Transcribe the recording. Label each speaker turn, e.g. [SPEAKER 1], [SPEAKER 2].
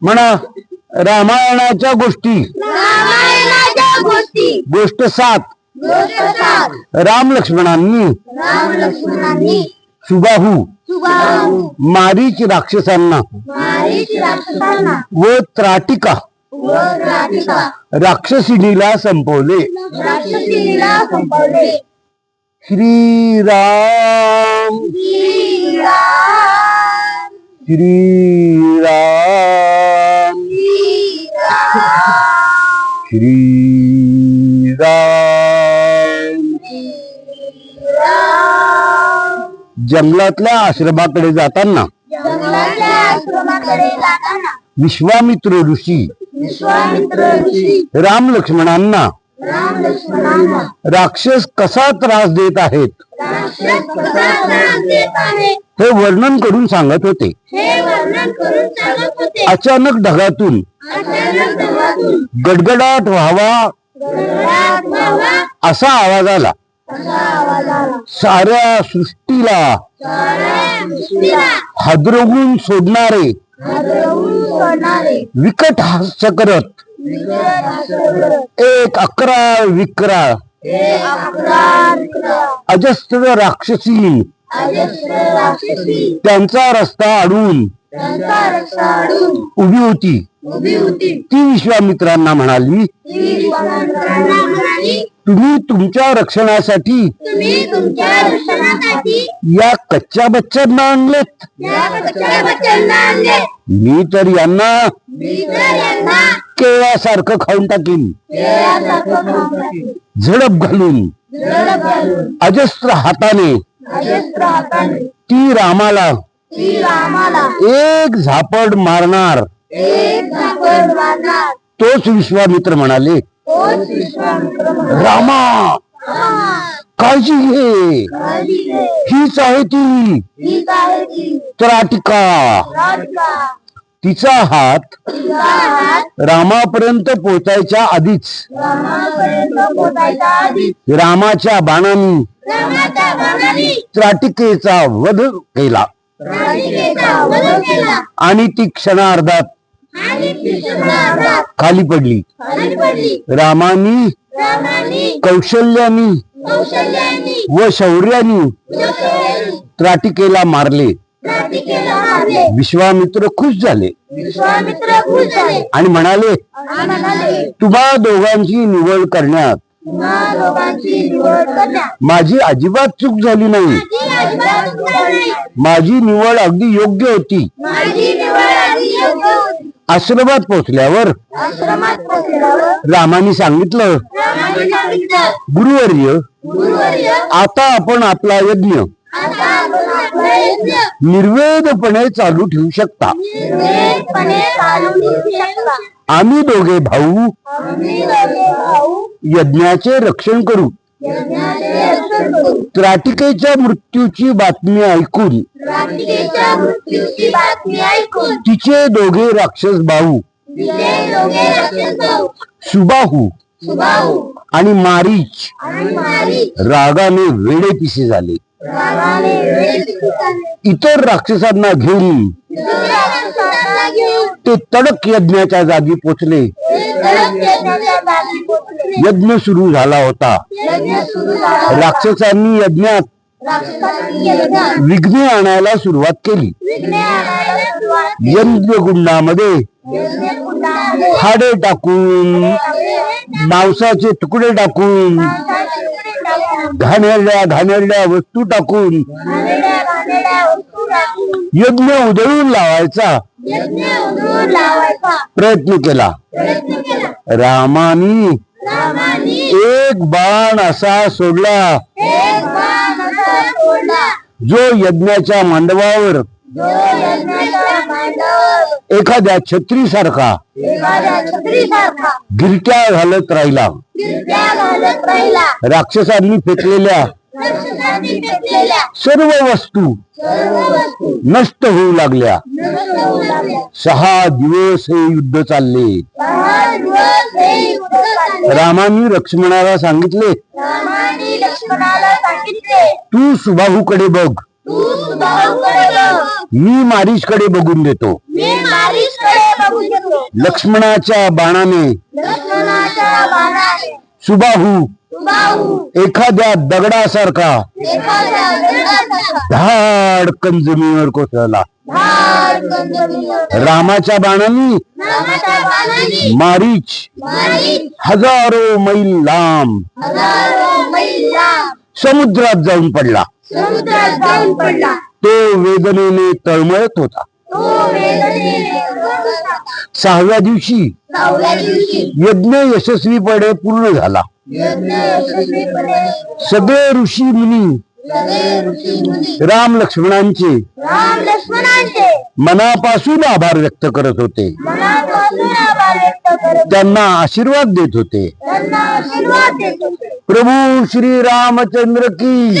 [SPEAKER 1] म्हणा रामायणाच्या गोष्टी.
[SPEAKER 2] गोष्टी.
[SPEAKER 1] सात. राम लक्ष्मणांनी
[SPEAKER 2] राम
[SPEAKER 1] सुबाहू
[SPEAKER 2] सुबाहू
[SPEAKER 1] मारीच राक्षसांना व त्राटिका राक्षसिनीला संपवले.
[SPEAKER 2] संपवले.
[SPEAKER 1] श्रीराम. जंगलातल्या आश्रमाकडे जाताना
[SPEAKER 2] जंगलातल्या आश्रमाकडे जाताना
[SPEAKER 1] विश्वामित्र ऋषी
[SPEAKER 2] विश्वामित्र ऋषी
[SPEAKER 1] राम लक्ष्मणांना
[SPEAKER 2] राम लक्ष्मणांना
[SPEAKER 1] राक्षस कसा त्रास देत आहेत? हे वर्णन करून सांगत होते.
[SPEAKER 2] हे वर्णन करून सांगत होते.
[SPEAKER 1] अचानक ढगातून गडगडाट व्हावा असा आवाज आला.
[SPEAKER 2] असा आवाज आला.
[SPEAKER 1] साऱ्या सृष्टीला हादरवून सोडणारे विकट हास्य करत एक अकरा
[SPEAKER 2] अकरा
[SPEAKER 1] अजस्त्र राक्षसी. त्यांचा रस्ता
[SPEAKER 2] अडून
[SPEAKER 1] उभी होती. ती विश्वामित्रांना म्हणाली तुम्ही तुमच्या रक्षणासाठी या कच्च्या बच्चांना आणलेत. मी तर यांना केळ्यासारखं खाऊन टाकीन. झडप घालून अजस्त्र हाताने ती रामाला एक झापड मारणार तोच विश्वामित्र म्हणाले. रामा काळजी घे. हीच आहे ती त्राटिका. तिचा हात रामापर्यंत पोचायच्या आधीच. रामाच्या बाणांनी त्राटिकेचा वध केला. आणि ती क्षणार्धात खाली पडली. रामानी
[SPEAKER 2] रामाने
[SPEAKER 1] कौशल्यानी व शौर्यानी त्राटिकेला मारले. विश्वामित्र खुश झाले.
[SPEAKER 2] विश्वामित्र खुश झाले.
[SPEAKER 1] आणि म्हणाले तुम्हा दोघांची निवड करण्यात. माझी अजिबात चूक झाली नाही.
[SPEAKER 2] माझी अजिबात चूक नाही.
[SPEAKER 1] माझी निवड अगदी योग्य होती. आश्रमात पोचल्यावर रामाने सांगितलं गुरुवर्य आता आपण आपला यज्ञ. निर्वेदपणे चालू ठेवू शकता. आम्ही दोघे भाऊ यज्ञाचे रक्षण करू. त्राटिकेच्या मृत्यूची बातमी ऐकून तिचे दोघे राक्षस भाऊ सुबाहू आणि मारीच रागाने झाले
[SPEAKER 2] रागाने वेळ सुटाने.
[SPEAKER 1] इतर राक्षसांना घेऊन ते तडक यज्ञाच्या जागी पोचले. यज्ञ सुरू झाला होता. राक्षसांनी यज्ञात विघ्ने आणायला सुरुवात केली. यज्ञकुंडामध्ये हाडे टाकून मांसाचे तुकडे टाकून, घाणेरड्या घाणेरड्या वस्तू टाकून. यज्ञ उधळून लावायचा. प्रयत्न केला. रामानी एक बाण असा सोडला. जो यज्ञाच्या मांडवावर एखाद्या घालत राहिला
[SPEAKER 2] गिरट्या घालत राहिला.
[SPEAKER 1] राक्षसांनी फेकलेल्या सर्व वस्तू नष्ट होऊ लागल्या. सहा दिवस हे युद्ध चालले. रामानी लक्ष्मणाला सांगितले तू सुबाहूकडे बघ. मी मारीशकडे बघून देतो. लक्ष्मणाच्या बाणाने. सुबाहू. एखाद्या दगडासारखा. धाडकन जमिनीवर कोसळला.
[SPEAKER 2] धाड
[SPEAKER 1] रामाच्या बाणांनी. मारीच.
[SPEAKER 2] हजारो मैल लांब.
[SPEAKER 1] समुद्रात जाऊन पडला.
[SPEAKER 2] समुद्रात जाऊन पडला.
[SPEAKER 1] तो वेदनेने तळमळत होता.
[SPEAKER 2] तो वेदनेने रडत होता.
[SPEAKER 1] सहाव्या दिवशी
[SPEAKER 2] सहाव्या दिवशी
[SPEAKER 1] यज्ञ यशस्वीपणे पूर्ण झाला.
[SPEAKER 2] यज्ञ यशस्वीपणे
[SPEAKER 1] सगळे ऋषी मुनी
[SPEAKER 2] सगळे ऋषी मुनी
[SPEAKER 1] राम लक्ष्मणांचे
[SPEAKER 2] राम लक्ष्मणांचे
[SPEAKER 1] मनापासून आभार व्यक्त करत होते.
[SPEAKER 2] मनापासून आभार व्यक्त करत
[SPEAKER 1] त्यांना आशीर्वाद देत होते.
[SPEAKER 2] त्यांना आशीर्वाद देत होते.
[SPEAKER 1] प्रभू श्री रामचंद्र की